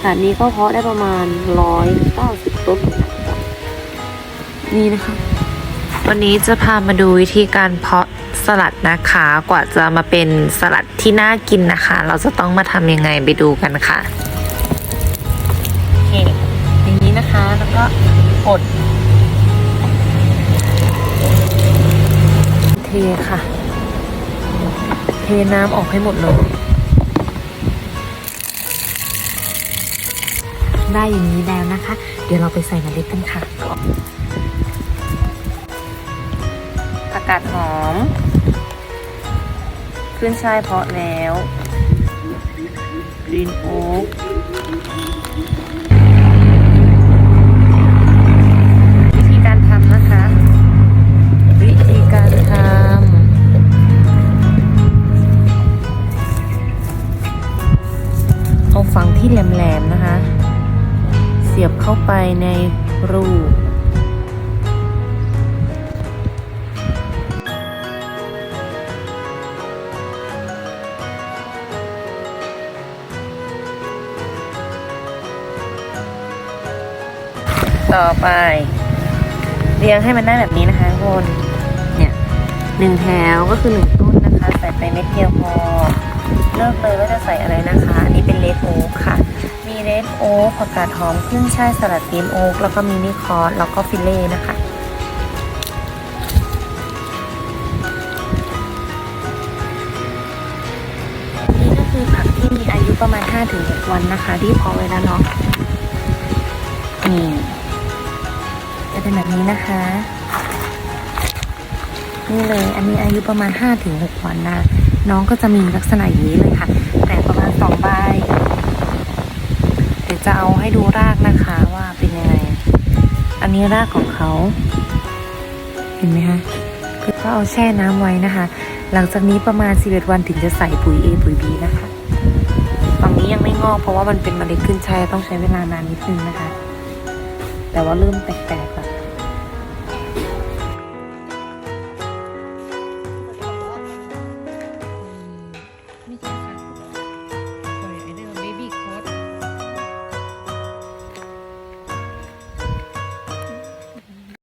ถาดนี้ก็เพาะได้ประมาณร้อยเก้าสิบต้นนี่นะคะ วันนี้จะพามาดูวิธีการเพาะสลัดนะคะ กว่าจะมาเป็นสลัดที่น่ากินนะคะ เราจะต้องมาทำยังไงไปดูกันค่ะโอเคอย่างนี้นะคะแล้วก็กดเทค่ะ เทน้ำออกให้หมดเลย ได้อย่างนี้แล้วนะคะ เดี๋ยวเราไปใส่เมล็ดกันค่ะผักกาดหอม ขึ้นช่ายเพาะแล้วกรีนโอ๊กวิธีการทำนะคะ วิธีการทำเอาฝังที่แหลมๆนะคะ สียบเข้าไปในรูต่อไป เรียงให้มันได้แบบนี้นะคะทุกคนเนี่ยหนึ่งแถวก็คือหนึ่งต้นนะคะ ใส่ไปเม็ดเดียวพอเลือกเลยว่าจะใส่อะไรนะคะ อันนี้เป็นเลดโอ๊ค่ะ ดโอ๊กผักกาดหอมขึ้นช่ายสลัดตีนโอ๊กแล้วก็มินิคอร์สแล้วก็ฟิลเล่นะคะนี่ก็คือผักที่มีอายุประมาณ 5-6 วันนะคะ ที่พาะไว้แล้วเนาะนี่จะเป็นแบบนี้นะคะ นี่เลยอันนี้อายุประมาณ 5-6 วันนะ น้องก็จะมีลักษณะอย่างนี้เลยค่ะ แต่ประมาณสองใบ จะเอาให้ดูรากนะคะว่าเป็นยังไง อันนี้รากของเขา เห็นไหมคะคือเขาเอาแช่น้ำไว้นะคะ หลังจากนี้ประมาณ 11 วันถึงจะใส่ปุ๋ย A ปุ๋ย B นะคะฝั่งนี้ยังไม่งอกเพราะว่ามันเป็นมเมล็ดขึ้นช่ายต้องใช้เวลานานนิดนึงนะคะ แต่ว่าเริ่มแตกๆแล้ว